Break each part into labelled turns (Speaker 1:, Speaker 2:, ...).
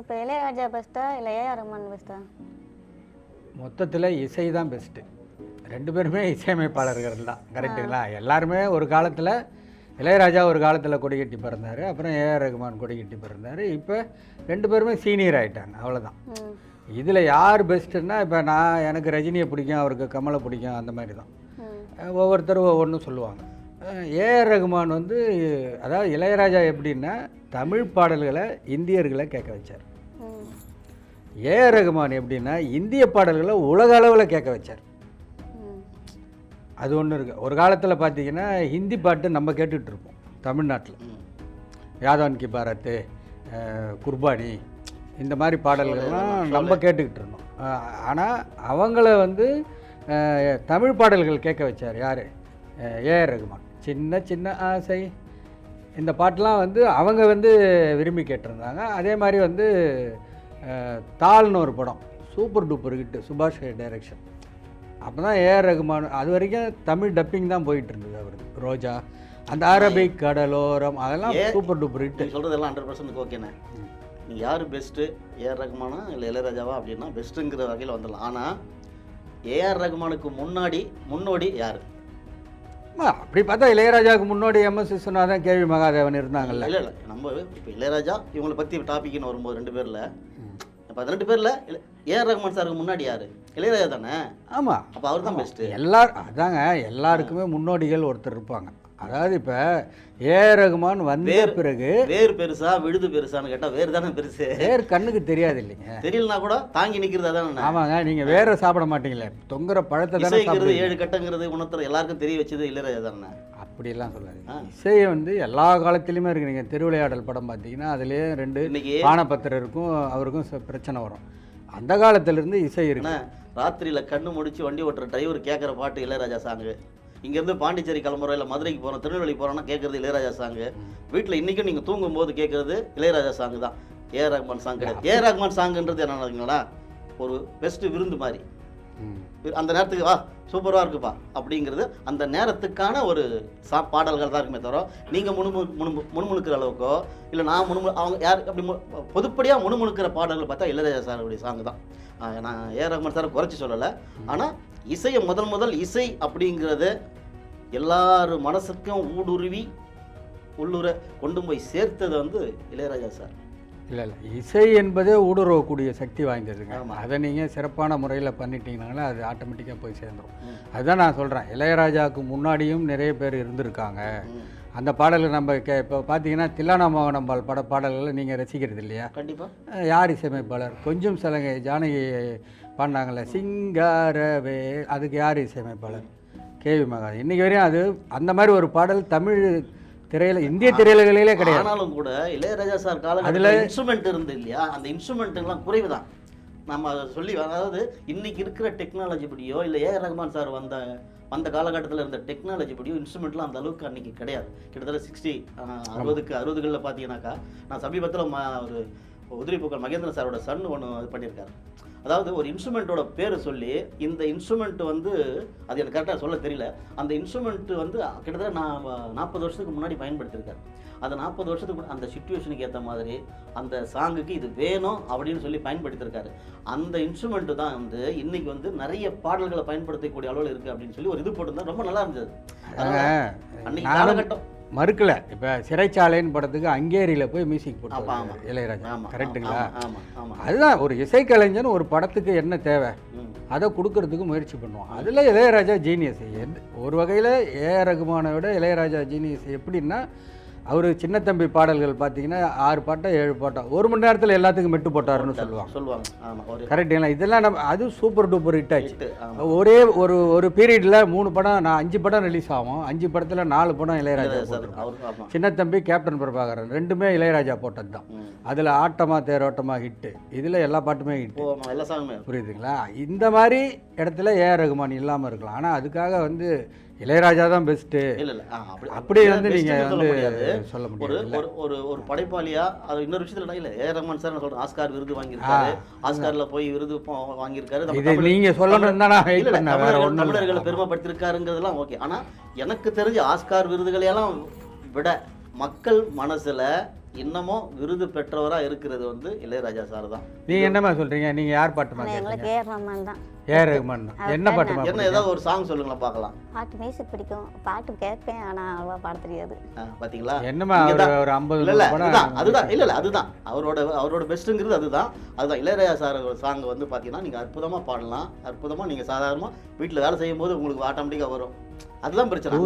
Speaker 1: இப்போ இளையராஜா பெஸ்ட்டா இல்லை ஏஆர் ரஹ்மான் பெஸ்ட்டா
Speaker 2: மொத்தத்தில் இசை தான் பெஸ்ட்டு ரெண்டு பேருமே இசையமைப்பாளர்கள் தான். கரெக்டுங்களா எல்லாருமே ஒரு காலத்தில் இளையராஜா ஒரு காலத்தில் கொடிகட்டி பிறந்தார் அப்புறம் ஏஆர் ரகுமான் கொடிகட்டி பிறந்தார். இப்போ ரெண்டு பேருமே சீனியர் ஆயிட்டாங்க அவ்வளோதான் இதில் யார் பெஸ்ட்டுன்னா இப்போ நான் எனக்கு ரஜினியை பிடிக்கும் அவருக்கு கமலை பிடிக்கும் அந்த மாதிரி தான் ஒவ்வொருத்தரும் ஒவ்வொன்றும் சொல்லுவாங்க. ஏஆர் ரகுமான் வந்து அதாவது இளையராஜா எப்படின்னா தமிழ் பாடல்களை இந்தியர்களை கேட்க வச்சார். ஏஆர் ரகுமான் எப்படின்னா இந்திய பாடல்களை உலக அளவில் கேட்க வச்சார். அது ஒன்று இருக்குது ஒரு காலத்தில் பார்த்தீங்கன்னா ஹிந்தி பாட்டு நம்ம கேட்டுட்டு இருப்போம் தமிழ்நாட்டில். யாதவன் கி பாரத்து அஹ், குர்பானி இந்த மாதிரி பாடல்கள்லாம் நம்ம கேட்டுக்கிட்டு இருந்தோம். ஆனால் அவங்கள வந்து தமிழ் பாடல்கள் கேட்க வச்சார் யார்? A R Rahman. சின்ன சின்ன ஆசை. இந்த பாட்டெலாம் வந்து அவங்க வந்து விரும்பி கேட்டிருந்தாங்க. அதே மாதிரி வந்து தாள்னு ஒரு படம். சூப்பர் டூப்பர் ஹிட்டு சுபாஷ் டைரக்ஷன். அப்போ தான் ஏஆர் ரகுமான் அது வரைக்கும் தமிழ் டப்பிங் தான் போயிட்டு இருந்தது அவருக்கு ரோஜா. அந்த அரபிக் கடலோரம் அதெல்லாம் சூப்பர் டூப்பர் ஹிட்டு.
Speaker 3: சொல்கிறதெல்லாம் ஹண்ட்ரட் பர்சன்ட் ஓகேண்ணே நீ யார் பெஸ்ட்டு ஏஆர் ரகுமானா இல்லை இளையராஜாவா அப்படின்னா பெஸ்ட்டுங்கிற வகையில் வந்துடலாம். ஆனால் ஏஆர் ரகுமானுக்கு முன்னாடி முன்னோடி யார்?
Speaker 2: அப்படி பார்த்தா இளையராஜாவுக்கு முன்னோடி எம்எஸ் விஸ்வநாதன் கேவி மகாதேவன் இருந்தாங்கல்ல.
Speaker 3: இல்லை இல்லை நம்ம இப்போ இளையராஜா இவங்களை பற்றி டாபிக்னு வரும்போது ரெண்டு பேரில் ரெண்டு பேரில் ஏஆர் ரகுமான் சாருக்கு முன்னாடி யார்? இளையராஜா தானே?
Speaker 2: ஆமாம்
Speaker 3: அப்போ அவர் தான் பெஸ்ட்டு
Speaker 2: எல்லார் அதாங்க எல்லாருக்குமே முன்னோடிகள் ஒருத்தர் இருப்பாங்க. அதாவது இப்போ ஏஆர் ரகுமான் வந்த பிறகு
Speaker 3: வேர் பெருசா விழுது பெருசான்னு கேட்டால் வேர் தானே பெருசு.
Speaker 2: வேறு கண்ணுக்கு தெரியாது இல்லைங்க.
Speaker 3: தெரியலனா கூட தாங்கி நிற்கிறது அதானே?
Speaker 2: ஆமாங்க நீங்கள் வேற சாப்பிட மாட்டீங்களே. தொங்குற பழத்தை தானே
Speaker 3: ஏழு கட்டங்கிறது உணர்த்துற எல்லாருக்கும் தெரிய வச்சது இளையராஜா தானே?
Speaker 2: அப்படிலாம் சொல்லாதீங்க. இசையை வந்து எல்லா காலத்துலேயுமே இருக்கு. நீங்கள் திருவிளையாடல் படம் பார்த்தீங்கன்னா அதுலேயே ரெண்டு
Speaker 3: இன்னைக்கு
Speaker 2: பானபத்திரருக்கும் அவருக்கும் பிரச்சனை வரும். அந்த காலத்திலிருந்து இசை இருக்கு.
Speaker 3: ராத்திரியில கண்ணு முடிச்சு வண்டி ஓட்டுற டிரைவர் கேட்குற பாட்டு இளையராஜா சாங்கு இங்கேருந்து பாண்டிச்சேரி கிளம்புறோம் இல்லை மதுரைக்கு போகிறோம் திருநெல்வேலி போகிறோம்னா கேட்குறது இளையராஜா சாங்கு வீட்டில் இன்றைக்கும் நீங்கள் தூங்கும்போது கேட்குறது இளையராஜா சாங்கு தான். ஏ ரஹ்மான் சாங் கிடையாது. ஏ ரஹ்மான் சாங்குன்றது என்ன நினைக்கிறீங்களா ஒரு பெஸ்ட்டு விருந்து மாதிரி. அந்த நேரத்துக்கு வா சூப்பராக இருக்குப்பா அப்படிங்கிறது அந்த நேரத்துக்கான ஒரு சா பாடல்கள் தான் இருக்குமே தவிர நீங்கள் முணுமு முணுமு முணுமுணுக்கிற அளவுக்கோ இல்லை நான் முணுமு அவங்க யார் அப்படி பொதுப்படியாக முணுமுணுக்கிற பாடல்கள் பார்த்தா இளையராஜா சாருடைய சாங் தான். நான் ஏ. ரஹ்மான் சாரை குறைச்சி சொல்லலை. ஆனால் இசையை முதல் முதல் இசை அப்படிங்கிறது எல்லார் மனசுக்கும் ஊடுருவி உள்ளுர கொண்டு போய் சேர்த்தது வந்து இளையராஜா சார்.
Speaker 2: இல்லை இல்லை. இசை என்பதே ஊடுருவக்கூடிய சக்தி வாய்ந்ததுங்க. அதை நீங்கள் சிறப்பான முறையில் பண்ணிட்டீங்கனாலே அது ஆட்டோமேட்டிக்காக போய் சேர்ந்துடும். அதுதான் நான் சொல்கிறேன் இளையராஜாவுக்கு முன்னாடியும் நிறைய பேர் இருந்திருக்காங்க. அந்த பாடல்கள் நம்ம கே இப்போ பார்த்தீங்கன்னா தில்லானா மோகனம்பால் பட பாடல்களை நீங்கள் ரசிக்கிறது இல்லையா?
Speaker 3: கண்டிப்பாக
Speaker 2: யார் இசையமைப்பாளர்? கொஞ்சம் சலங்கை ஜானகி பாடினாங்கல்ல சிங்காரவே. அதுக்கு யார் இசையமைப்பாளர்? K V Mahadevan. இன்னைக்கு வரையும் அது அந்த மாதிரி ஒரு பாடல் தமிழ் திரையில இந்திய திரையுலகிலே கிடையாது.
Speaker 3: ஆனாலும் கூட இளையராஜா சார் கால
Speaker 2: அதுல-
Speaker 3: இன்ஸ்ட்ருமெண்ட் இருந்து இல்லையா? அந்த இன்ஸ்ட்ருமெண்ட்டுலாம் குறைவு தான் நம்ம அதை சொல்லி அதாவது இன்னைக்கு இருக்கிற டெக்னாலஜி படியோ இல்லை ஏ ரஹ்மான் சார் வந்த அந்த காலகட்டத்தில் இருந்த டெக்னாலஜி படியோ இன்ஸ்ட்ருமெண்ட்லாம் அந்த அளவுக்கு அன்னைக்கு கிடையாது. கிட்டத்தட்ட சிக்ஸ்டி அறுபதுக்கு அறுபதுகளில் பார்த்தீங்கன்னாக்கா நான் சமீபத்தில் ம ஒரு உதிரி பூக்கள் மகேந்திரன் சாரோட சன் ஒன்று இது பண்ணியிருக்காரு. அதாவது ஒரு இன்ஸ்ட்ருமெண்ட்டோட பேர் சொல்லி இந்த இன்ஸ்ட்ருமெண்ட் வந்து அது எனக்கு கரெக்டாக சொல்ல தெரியல. அந்த இன்ஸ்ட்ருமெண்ட் வந்து கிட்டத்தட்ட நான் நாற்பது வருஷத்துக்கு முன்னாடி பயன்படுத்தியிருக்காரு அந்த நாற்பது வருஷத்துக்கு அந்த சுச்சுவேஷனுக்கு ஏற்ற மாதிரி அந்த சாங்குக்கு இது வேணும் அப்படின்னு சொல்லி பயன்படுத்தியிருக்காரு. அந்த இன்ஸ்ட்ருமெண்ட் தான் வந்து இன்னைக்கு வந்து நிறைய பாடல்களை பயன்படுத்தக்கூடிய அளவில் இருக்குது அப்படின்னு சொல்லி ஒரு இது போட்டிருந்தா ரொம்ப நல்லா இருந்தது. அன்னைக்கு காலகட்டம்.
Speaker 2: மறுக்கல. இப்போ சிறைச்சாலைன்னு படத்துக்கு அங்கேரியில் போய் மியூசிக் போட்டு. இளையராஜா.
Speaker 3: ஆமா
Speaker 2: அதுதான் ஒரு இசைக்கலைஞன் ஒரு படத்துக்கு என்ன தேவை. அதை கொடுக்கறதுக்கு முயற்சி பண்ணுவோம் அதில் இளையராஜா ஜீனியஸ் ஒரு வகையில் ஏஆர் ரகுமானை விட இளையராஜா ஜீனியஸ் எப்படின்னா அவர் சின்னத்தம்பி பாடல்கள் பார்த்தீங்கன்னா ஆறு பாட்டா ஏழு பாட்டா ஒரு மணி நேரத்தில் எல்லாத்துக்கும் மெட்டு போட்டாருன்னு சொல்லுவாங்க.
Speaker 3: சொல்லுவாங்க. ஆமா ஒரு
Speaker 2: கரெக்டுங்களா இதெல்லாம் நம்ம அது சூப்பர் டூப்பர் ஹிட் ஆச்சு. ஒரே ஒரு ஒரு பீரியடில் மூணு படம் நான் அஞ்சு படம் ரிலீஸ் ஆகும். அஞ்சு படத்தில் நாலு படம் இளையராஜா
Speaker 3: அவர் ஆமா.
Speaker 2: சின்னத்தம்பி கேப்டன் பிரபாகரன் ரெண்டுமே இளையராஜா போட்டது தான். அதில் ஆட்டமா தேரோட்டமா ஹிட்டு இதில் எல்லா பாட்டுமே
Speaker 3: சாங்குமே
Speaker 2: புரியுதுங்களா? இந்த மாதிரி இடத்துல ஏஆர் ரகுமான் இல்லாமல் இருக்கலாம். ஆனால் அதுக்காக வந்து இளையராஜா தான் பெஸ்ட்டு
Speaker 3: இல்ல இல்ல. அப்படி
Speaker 2: வந்து நீங்கள் வந்து
Speaker 3: முடியாது.
Speaker 2: சொல்ல
Speaker 3: ஒரு
Speaker 2: முடியாது
Speaker 3: ஒரு ஒரு ஒரு படைப்பாளியா அது இன்னொரு விஷயத்துல இல்ல. ஏ ரஹ்மான் சார் நான் சொல்றேன் ஆஸ்கார் விருது வாங்கியிருக்காரு. ஆஸ்கார்ல போய் விருது வாங்கியிருக்காரு. நம்ம
Speaker 2: இது நீங்கள் சொல்லணும் தான்
Speaker 3: தமிழர்கள் பெருமைப்படுத்திருக்காருங்கிறதெல்லாம் ஓகே ஆனா எனக்கு தெரிஞ்ச ஆஸ்கார் விருதுகளையெல்லாம் விட மக்கள் மனசுல இன்னமும் விருது பெற்றவரா இருக்கிறது வந்து இளையராஜா சார் தான்.
Speaker 2: நீங்க என்னம்மா சொல்றீங்க? நீங்க யார்
Speaker 1: ஆனால்
Speaker 2: கேட்டீங்க
Speaker 1: எங்களுக்கு ஏஆர் ரஹ்மான் தான்.
Speaker 2: ஏ ரகுமான் என்ன பாட்டுமா
Speaker 3: என்ன ஏதாவது ஒரு சாங் சொல்லுங்களேன் பார்க்கலாம்.
Speaker 1: பாட்டு மியூசிக் பிடிக்கும். பாட்டு கேட்பேன் ஆனால் அவ்வளோவா பாட தெரியாது.
Speaker 3: பாத்தீங்களா? தான்.
Speaker 2: ஒரு ஐம்பது
Speaker 3: இல்ல இல்ல
Speaker 2: படம்
Speaker 3: அதுதான் இல்ல இல்ல அதுதான். அவரோட அவரோட பெஸ்ட்டுங்கிறது அதுதான். அதுதான். இளையராஜா சார் சாங் வந்து பாத்தீங்கன்னா நீங்க அற்புதமா பாடலாம். அற்புதமா நீங்க சாதாரணமா வீட்டுல வேலை செய்யும் போது உங்களுக்கு ஆட்டோமேட்டிக்கா வரும். அதுதான் பிரச்சனை.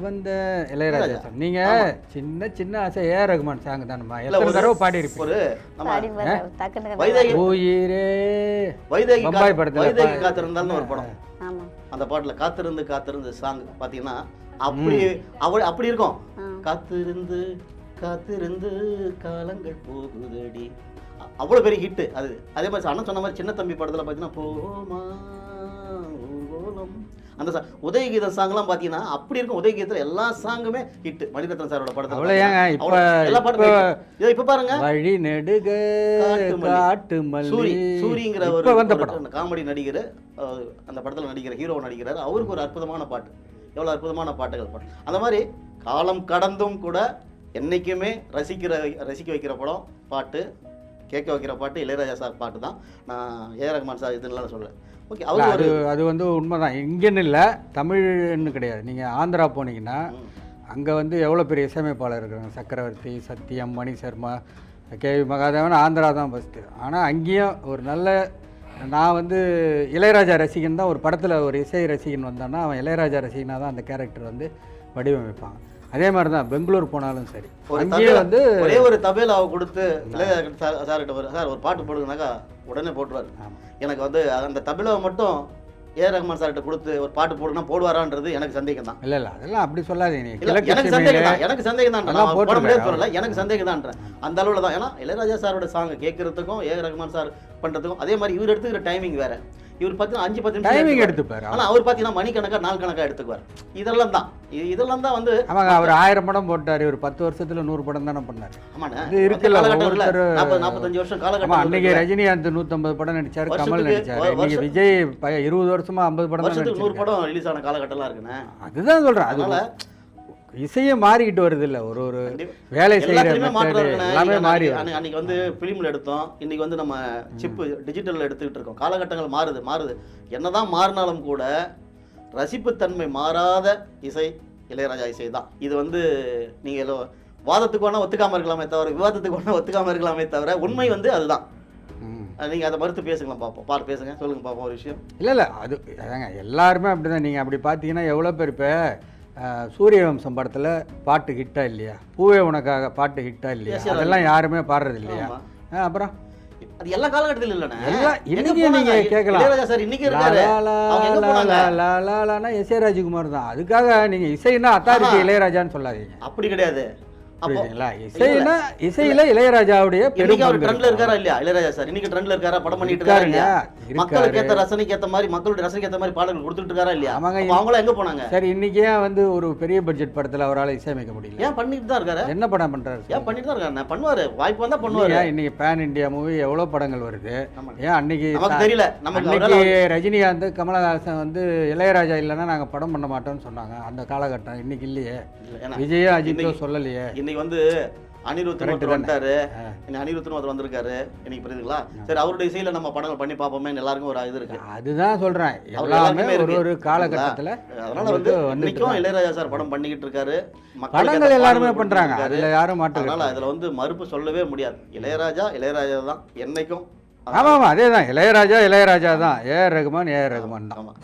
Speaker 2: வந்த இளையராஜா சார். நீங்க சின்ன சின்ன ஆசை. ஏ. ரகுமான் சாங் தானம்மா? எத்தனை தடவை பாடி இருப்பீங்க
Speaker 3: வைதேகி
Speaker 2: உயிரே
Speaker 3: வைதேகி
Speaker 2: பம்பாய்
Speaker 3: கா-
Speaker 2: படத்துல
Speaker 3: வைதேகி
Speaker 2: பா-
Speaker 3: காத்திருந்தால்னு ஒரு படம். அந்த பாட்டுல காத்திருந்து காத்திருந்து சாங் பாத்தீங்கன்னா அப்படி அப்படி அப்படி இருக்கும். காத்திருந்து காத்திருந்து காலங்கள் போகுதடி. அவ்வளவு பெரிய ஹிட் அது. அதே மாதிரி அண்ணன் சொன்ன மாதிரி சின்ன தம்பி படத்துல பாத்தீங்கன்னா போமா அந்த சா உதயகீத சாங்லாம் பாத்தீங்கன்னா அப்படி இருக்கும் உதயகீதத்துல எல்லா சாங்குமே ஹிட் மணிரத்னம் சாரோட படத்துல
Speaker 2: ஏங்க
Speaker 3: எல்லா பாட்டுமே
Speaker 2: இப்ப
Speaker 3: பாருங்க.
Speaker 2: வழி நெடுக
Speaker 3: சூரி சூரிங்கிற ஒரு காமெடி நடிகர் அந்த படத்துல நடிக்கிற ஹீரோ நடிக்கிறார் அவருக்கு ஒரு அற்புதமான பாட்டு. எவ்வளவு அற்புதமான பாட்டுகள் பாட்டு. அந்த மாதிரி காலம் கடந்தும் கூட என்னைக்குமே ரசிக்கிற ரசிக்க வைக்கிற படம் பாட்டு. கேட்க வைக்கிற பாட்டு இளையராஜா சார் பாட்டு தான். நான் ஏ ரஹ்மான் சார் இதெல்லாம் சொல்ல ஓகே அவர்
Speaker 2: அது அது வந்து உண்மைதான். இங்கன்னு இல்லை தமிழ்னு கிடையாது. நீங்க ஆந்திரா போனீங்கன்னா. அங்க வந்து எவ்வளோ பெரிய இசையமைப்பாளர் இருக்காங்க? சக்கரவர்த்தி சத்யம் மணி சர்மா கே வி மகாதேவன் ஆந்திரா தான் ஃபஸ்ட்டு ஆனால் அங்கேயும் ஒரு நல்ல நான் வந்து இளையராஜா ரசிகன் தான். ஒரு படத்தில் ஒரு இசை ரசிகன் வந்தான்னா அவன் இளையராஜா ரசிகனாக தான் அந்த கேரக்டர் வந்து வடிவமைப்பாங்க அதே மாதிரி தான் பெங்களூர் போனாலும் சரி.
Speaker 3: தபேலா-
Speaker 2: வந்து
Speaker 3: ஒரே ஒரு தபேலாவை கொடுத்து சார் சார் ஒரு பாட்டு போடுங்கனாக்கா உடனே போட்டுருவாரு. எனக்கு வந்து அந்த தபேலாவை மட்டும் ஏ. ரஹ்மான் சார்கிட்ட கொடுத்து ஒரு பாட்டு போடுனா போடுவாரான்றது எனக்கு சந்தேகம் தான்
Speaker 2: இல்லை இல்லை அதெல்லாம் அப்படி சொல்லாதீங்க.
Speaker 3: எனக்கு சந்தேகம் தான் எனக்கு சந்தேகம் தான் போட. முடியாது சொல்லல. எனக்கு சந்தேகம் தான் அந்த அளவுல தான். ஏன்னா இளையராஜா சாரோட சாங் கேட்கறதுக்கும் ஏ. ரஹ்மான் சார் பண்றதுக்கும் அதே மாதிரி இவர் எடுத்துக்கிற டைமிங் வேற. இவர் பார்த்தீங்கன்னா அஞ்சு பத்து நிமிஷம்
Speaker 2: டைமிங். எடுத்துப்பாரு
Speaker 3: ஆனா அவர் பார்த்தீங்கன்னா மணிக்கணக்கா நாள் கணக்கா எடுத்துக்குவார். இதெல்லாம் தான். இது- இதெல்லாம் தான் வந்து
Speaker 2: ஆமாங்க அவர் ஆயிரம் படம் போட்டாரு ஒரு பத்து வருஷத்துல நூறு படம் தானே பண்ணாரு.
Speaker 3: ஆமாண்ணே.
Speaker 2: இருக்குல்ல,
Speaker 3: நாற்பது நாற்பத்தஞ்சு வருஷம் காலகட்டம்
Speaker 2: அன்னைக்கு ரஜினிகாந்த் நூத்தம்பது படம் நடிச்சாரு கமல்
Speaker 3: வ-
Speaker 2: இன்னைக்கு விஜய் இருபது வருஷமா ஐம்பது படம்
Speaker 3: நூறு படம் ரிலீஸ் ஆன காலகட்டம்லாம் இருக்குண்ணே.
Speaker 2: அதுதான் சொல்றேன் அது
Speaker 3: அதனால
Speaker 2: இசையே மாறிக்கிட்டு வருது இல்ல ஒரு ஒரு. வேலை
Speaker 3: இருக்குண்ணே.
Speaker 2: எல்லாமே மாறி
Speaker 3: அன்னைக்கு- வந்து ஃபிலிமில் எடுத்தோம். இன்னைக்கு வந்து நம்ம சிப்பு டிஜிட்டலில் எடுத்துக்கிட்டு இருக்கோம். காலகட்டங்கள் மாறுது மாறுது. என்னதான் மாறினாலும் கூட ரசிப்புத்தன்மை மாறாத இசை இளையராஜா இசை தான். இது வந்து நீங்கள் வாதத்துக்கு வேணா ஒத்துக்காம இருக்கலாமே தவிர விவாதத்துக்கு வேணா ஒத்துக்காம இருக்கலாமே தவிர உண்மை வந்து அதுதான். நீங்கள் அதை மறுத்து பேசுங்களேன் பார்ப்போம் பாரு பேசுங்க. சொல்லுங்க பார்ப்போம் ஒரு விஷயம்.
Speaker 2: இல்ல இல்ல. அது அதாங்க எல்லாருமே அப்படிதான். நீங்க அப்படி பார்த்தீங்கன்னா எவ்வளோ பேர் இப்போ சூரிய வம்சம் படத்துல பாட்டு ஹிட்டா இல்லையா? பூவே உனக்காக பாட்டு ஹிட்டா இல்லையா. அதெல்லாம் யாருமே பாடுறது இல்லையா? அப்புறம்?
Speaker 3: அது எல்லா காலகட்டத்திலும் இல்லைண்ணே.
Speaker 2: எல்லாம் இன்னைக்கு? நீங்க கேட்கலாம்.
Speaker 3: இளையராஜா சார் இன்னைக்கு இருக்காரு.
Speaker 2: எஸ் ஏ ராஜ்குமார் தான். அதுக்காக நீங்க இசைன்னா அத்தாரிட்டி
Speaker 3: ஆஹா.
Speaker 2: இளையராஜான்னு சொல்லாதீங்க.
Speaker 3: அப்படி கிடையாது.
Speaker 2: புரியுதுங்களா? இசைனா இசையில இளையராஜாவுடைய பெரும்
Speaker 3: அவர் ட்ரெண்ட்ல
Speaker 2: இருக்கு.
Speaker 3: இருக்காரா இல்லையா? இளையராஜா சார். இன்னைக்கு ட்ரெண்ட்ல இருக்காரா? படம் பண்ணிட்டு இருக்காரா
Speaker 2: இருக்காருங்க.
Speaker 3: மக்களுக்கு ஏத்த ரசனைக்கு ஏத்த மாதிரி மக்களுடைய ரசனைக்கு ஏத்த மாதிரி பாடல்கள் கொடுத்துட்டு இருக்காரா இல்லையா?
Speaker 2: ஆமாங்க,
Speaker 3: அப்ப அவங்களாம் எங்க போனாங்க?
Speaker 2: சரி இன்னைக்கு ஏன் வந்து ஒரு பெரிய பட்ஜெட் படத்துல அவரால் இசையமைக்க முடியல.
Speaker 3: ஏன் பண்ணிட்டு தான் இருக்காரு?
Speaker 2: என்ன படம் பண்றாரு
Speaker 3: ஏன் பண்ணிட்டு தான் இருக்காரு? நான் பண்ணுவாரு. வாய்ப்பு வந்தா பண்ணுவாரு.
Speaker 2: இன்னைக்கு பேன் இந்தியா மூவி எவ்வளவு படங்கள் வருது. ஏன் அன்னைக்கு
Speaker 3: தெரியல. நமக்கு
Speaker 2: ரஜினிகாந்த் கமலஹாசன் வந்து இளையராஜா இல்லைன்னா நாங்க படம் பண்ண மாட்டோம்னு சொன்னாங்க. அந்த காலகட்டம் இன்னைக்கு இல்லையே. விஜயும் அஜித்தோ
Speaker 3: இன்னைக்கு-
Speaker 2: சொல்லலையே.
Speaker 3: இன்னைக்கு வந்து அனிருத்தன் ஒருத்தர்? வந்துட்டாரு. அனிருத்தன் ஒருத்தர் வந்திருக்காரு. இன்னைக்கு புரியுதுங்களா? சரி அவருடைய இசையில நம்ம படங்கள் பண்ணி பார்ப்போமே எல்லாருக்கும் ஒரு இது இருக்கு.
Speaker 2: அதுதான் சொல்றேன். எல்லாமே ஒரு. ஒரு காலகட்டத்துல
Speaker 3: அதனால வந்து இன்னைக்கும். இளையராஜா சார் படம் பண்ணிக்கிட்டு இருக்காரு.
Speaker 2: படங்கள் எல்லாருமே பண்றாங்க. அதுல யாரும்
Speaker 3: இருக்காரு. அதனால அதுல வந்து மறுப்பு சொல்லவே முடியாது. இளையராஜா இளையராஜா தான் என்னைக்கும்.
Speaker 2: ஆமா ஆமா அதே தான் இளையராஜா இளையராஜா தான். ஏஆர் ரகுமான் ஏஆர் ரகுமான் தான்.
Speaker 3: ஆமா.